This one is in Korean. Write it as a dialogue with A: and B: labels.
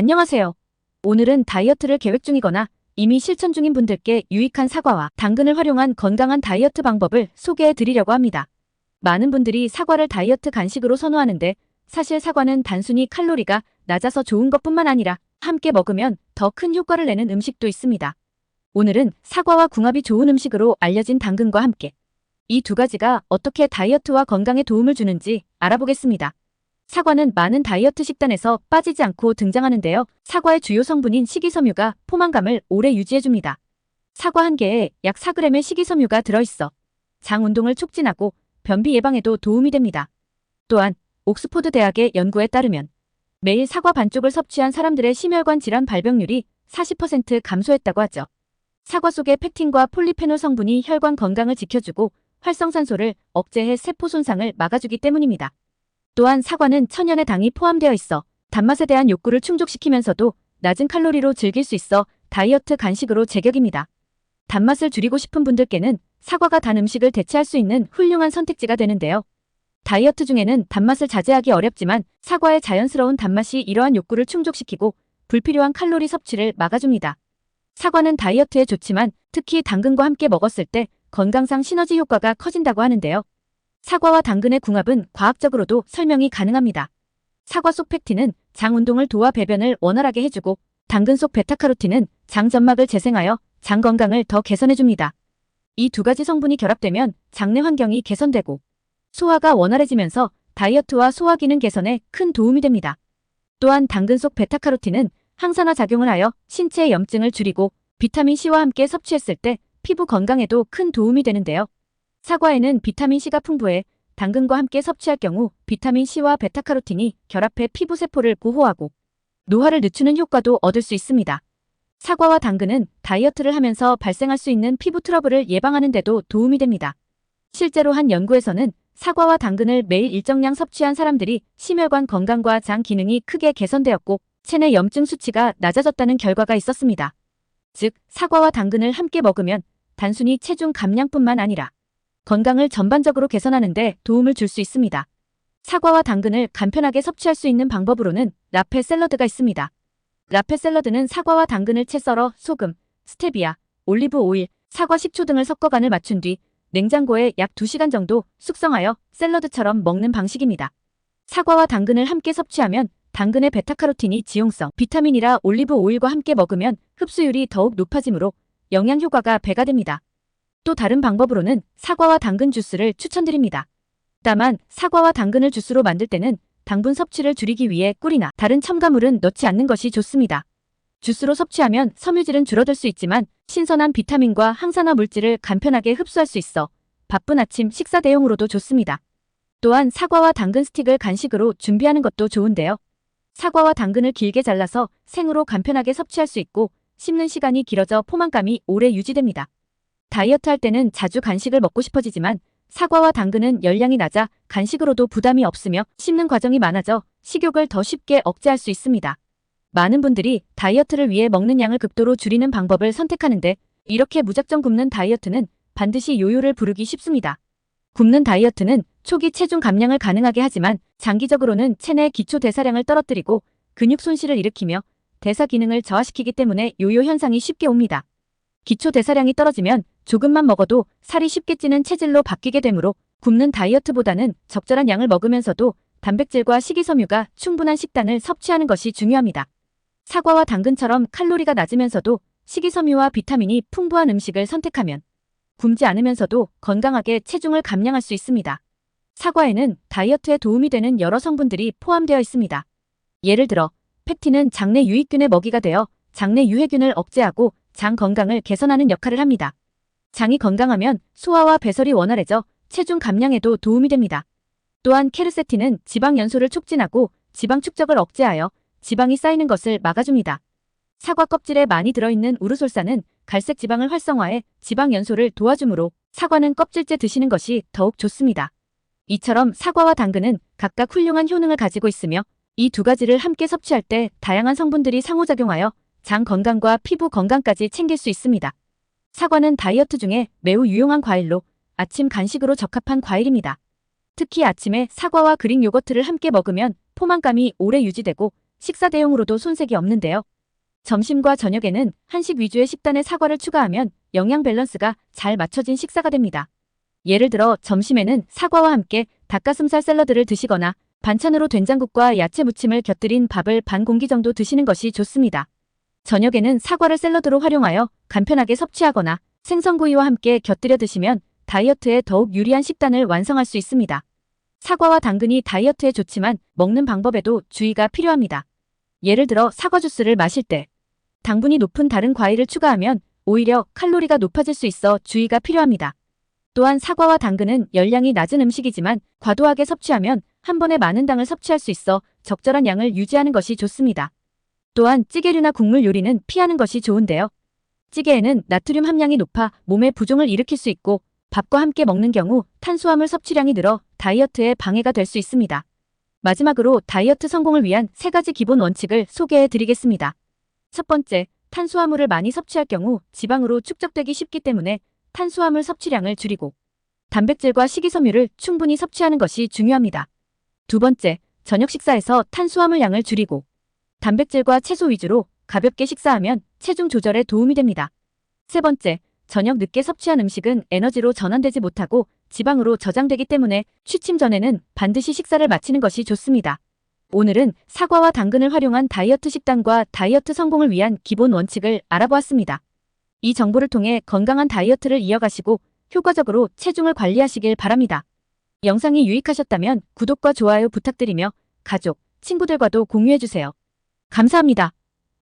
A: 안녕하세요. 오늘은 다이어트를 계획 중이거나 이미 실천 중인 분들께 유익한 사과와 당근을 활용한 건강한 다이어트 방법을 소개해 드리려고 합니다. 많은 분들이 사과를 다이어트 간식으로 선호하는데 사실 사과는 단순히 칼로리가 낮아서 좋은 것뿐만 아니라 함께 먹으면 더 큰 효과를 내는 음식도 있습니다. 오늘은 사과와 궁합이 좋은 음식으로 알려진 당근과 함께 이 두 가지가 어떻게 다이어트와 건강에 도움을 주는지 알아보겠습니다. 사과는 많은 다이어트 식단에서 빠지지 않고 등장하는데요. 사과의 주요 성분인 식이섬유가 포만감을 오래 유지해줍니다. 사과 한 개에 약 4g의 식이섬유가 들어있어 장 운동을 촉진하고 변비 예방에도 도움이 됩니다. 또한 옥스포드 대학의 연구에 따르면 매일 사과 반쪽을 섭취한 사람들의 심혈관 질환 발병률이 40% 감소했다고 하죠. 사과 속의 펙틴과 폴리페놀 성분이 혈관 건강을 지켜주고 활성산소를 억제해 세포 손상을 막아주기 때문입니다. 또한 사과는 천연의 당이 포함되어 있어 단맛에 대한 욕구를 충족시키면서도 낮은 칼로리로 즐길 수 있어 다이어트 간식으로 제격입니다. 단맛을 줄이고 싶은 분들께는 사과가 단 음식을 대체할 수 있는 훌륭한 선택지가 되는데요. 다이어트 중에는 단맛을 자제하기 어렵지만 사과의 자연스러운 단맛이 이러한 욕구를 충족시키고 불필요한 칼로리 섭취를 막아줍니다. 사과는 다이어트에 좋지만 특히 당근과 함께 먹었을 때 건강상 시너지 효과가 커진다고 하는데요. 사과와 당근의 궁합은 과학적으로도 설명이 가능합니다. 사과 속 펙틴은 장 운동을 도와 배변을 원활하게 해주고 당근 속 베타카로틴은 장 점막을 재생하여 장 건강을 더 개선해줍니다. 이 두 가지 성분이 결합되면 장내 환경이 개선되고 소화가 원활해지면서 다이어트와 소화 기능 개선에 큰 도움이 됩니다. 또한 당근 속 베타카로틴은 항산화 작용을 하여 신체의 염증을 줄이고 비타민 C와 함께 섭취했을 때 피부 건강에도 큰 도움이 되는데요. 사과에는 비타민 C가 풍부해 당근과 함께 섭취할 경우 비타민 C와 베타카로틴이 결합해 피부 세포를 보호하고 노화를 늦추는 효과도 얻을 수 있습니다. 사과와 당근은 다이어트를 하면서 발생할 수 있는 피부 트러블을 예방하는 데도 도움이 됩니다. 실제로 한 연구에서는 사과와 당근을 매일 일정량 섭취한 사람들이 심혈관 건강과 장 기능이 크게 개선되었고 체내 염증 수치가 낮아졌다는 결과가 있었습니다. 즉, 사과와 당근을 함께 먹으면 단순히 체중 감량뿐만 아니라 건강을 전반적으로 개선하는데 도움을 줄 수 있습니다. 사과와 당근을 간편하게 섭취할 수 있는 방법으로는 라페 샐러드가 있습니다. 라페 샐러드는 사과와 당근을 채 썰어 소금, 스테비아, 올리브 오일, 사과 식초 등을 섞어 간을 맞춘 뒤 냉장고에 약 2시간 정도 숙성하여 샐러드처럼 먹는 방식입니다. 사과와 당근을 함께 섭취하면 당근의 베타카로틴이 지용성 비타민이라 올리브 오일과 함께 먹으면 흡수율이 더욱 높아지므로 영양 효과가 배가 됩니다. 또 다른 방법으로는 사과와 당근 주스를 추천드립니다. 다만 사과와 당근을 주스로 만들 때는 당분 섭취를 줄이기 위해 꿀이나 다른 첨가물은 넣지 않는 것이 좋습니다. 주스로 섭취하면 섬유질은 줄어들 수 있지만 신선한 비타민과 항산화 물질을 간편하게 흡수할 수 있어 바쁜 아침 식사 대용으로도 좋습니다. 또한 사과와 당근 스틱을 간식으로 준비하는 것도 좋은데요. 사과와 당근을 길게 잘라서 생으로 간편하게 섭취할 수 있고 씹는 시간이 길어져 포만감이 오래 유지됩니다. 다이어트 할 때는 자주 간식을 먹고 싶어지지만 사과와 당근은 열량이 낮아 간식으로도 부담이 없으며 씹는 과정이 많아져 식욕을 더 쉽게 억제할 수 있습니다. 많은 분들이 다이어트를 위해 먹는 양을 극도로 줄이는 방법을 선택하는데 이렇게 무작정 굶는 다이어트는 반드시 요요를 부르기 쉽습니다. 굶는 다이어트는 초기 체중 감량을 가능하게 하지만 장기적으로는 체내 기초 대사량을 떨어뜨리고 근육 손실을 일으키며 대사 기능을 저하시키기 때문에 요요 현상이 쉽게 옵니다. 기초 대사량이 떨어지면 조금만 먹어도 살이 쉽게 찌는 체질로 바뀌게 되므로 굶는 다이어트보다는 적절한 양을 먹으면서도 단백질과 식이섬유가 충분한 식단을 섭취하는 것이 중요합니다. 사과와 당근처럼 칼로리가 낮으면서도 식이섬유와 비타민이 풍부한 음식을 선택하면 굶지 않으면서도 건강하게 체중을 감량할 수 있습니다. 사과에는 다이어트에 도움이 되는 여러 성분들이 포함되어 있습니다. 예를 들어 펙틴은 장내 유익균의 먹이가 되어 장내 유해균을 억제하고 장 건강을 개선하는 역할을 합니다. 장이 건강하면 소화와 배설이 원활해져 체중 감량에도 도움이 됩니다. 또한 케르세틴은 지방 연소를 촉진하고 지방 축적을 억제하여 지방이 쌓이는 것을 막아줍니다. 사과 껍질에 많이 들어있는 우르솔산은 갈색 지방을 활성화해 지방 연소를 도와주므로 사과는 껍질째 드시는 것이 더욱 좋습니다. 이처럼 사과와 당근은 각각 훌륭한 효능을 가지고 있으며 이 두 가지를 함께 섭취할 때 다양한 성분들이 상호작용하여 장 건강과 피부 건강까지 챙길 수 있습니다. 사과는 다이어트 중에 매우 유용한 과일로 아침 간식으로 적합한 과일입니다. 특히 아침에 사과와 그릭 요거트를 함께 먹으면 포만감이 오래 유지되고 식사 대용으로도 손색이 없는데요. 점심과 저녁에는 한식 위주의 식단에 사과를 추가하면 영양 밸런스가 잘 맞춰진 식사가 됩니다. 예를 들어 점심에는 사과와 함께 닭가슴살 샐러드를 드시거나 반찬으로 된장국과 야채 무침을 곁들인 밥을 반 공기 정도 드시는 것이 좋습니다. 저녁에는 사과를 샐러드로 활용하여 간편하게 섭취하거나 생선구이와 함께 곁들여 드시면 다이어트에 더욱 유리한 식단을 완성할 수 있습니다. 사과와 당근이 다이어트에 좋지만 먹는 방법에도 주의가 필요합니다. 예를 들어 사과 주스를 마실 때 당분이 높은 다른 과일을 추가하면 오히려 칼로리가 높아질 수 있어 주의가 필요합니다. 또한 사과와 당근은 열량이 낮은 음식이지만 과도하게 섭취하면 한 번에 많은 당을 섭취할 수 있어 적절한 양을 유지하는 것이 좋습니다. 또한 찌개류나 국물 요리는 피하는 것이 좋은데요. 찌개에는 나트륨 함량이 높아 몸에 부종을 일으킬 수 있고 밥과 함께 먹는 경우 탄수화물 섭취량이 늘어 다이어트에 방해가 될 수 있습니다. 마지막으로 다이어트 성공을 위한 세 가지 기본 원칙을 소개해 드리겠습니다. 첫 번째, 탄수화물을 많이 섭취할 경우 지방으로 축적되기 쉽기 때문에 탄수화물 섭취량을 줄이고 단백질과 식이섬유를 충분히 섭취하는 것이 중요합니다. 두 번째, 저녁 식사에서 탄수화물 양을 줄이고 단백질과 채소 위주로 가볍게 식사하면 체중 조절에 도움이 됩니다. 세 번째, 저녁 늦게 섭취한 음식은 에너지로 전환되지 못하고 지방으로 저장되기 때문에 취침 전에는 반드시 식사를 마치는 것이 좋습니다. 오늘은 사과와 당근을 활용한 다이어트 식단과 다이어트 성공을 위한 기본 원칙을 알아보았습니다. 이 정보를 통해 건강한 다이어트를 이어가시고 효과적으로 체중을 관리하시길 바랍니다. 영상이 유익하셨다면 구독과 좋아요 부탁드리며 가족, 친구들과도 공유해주세요. 감사합니다.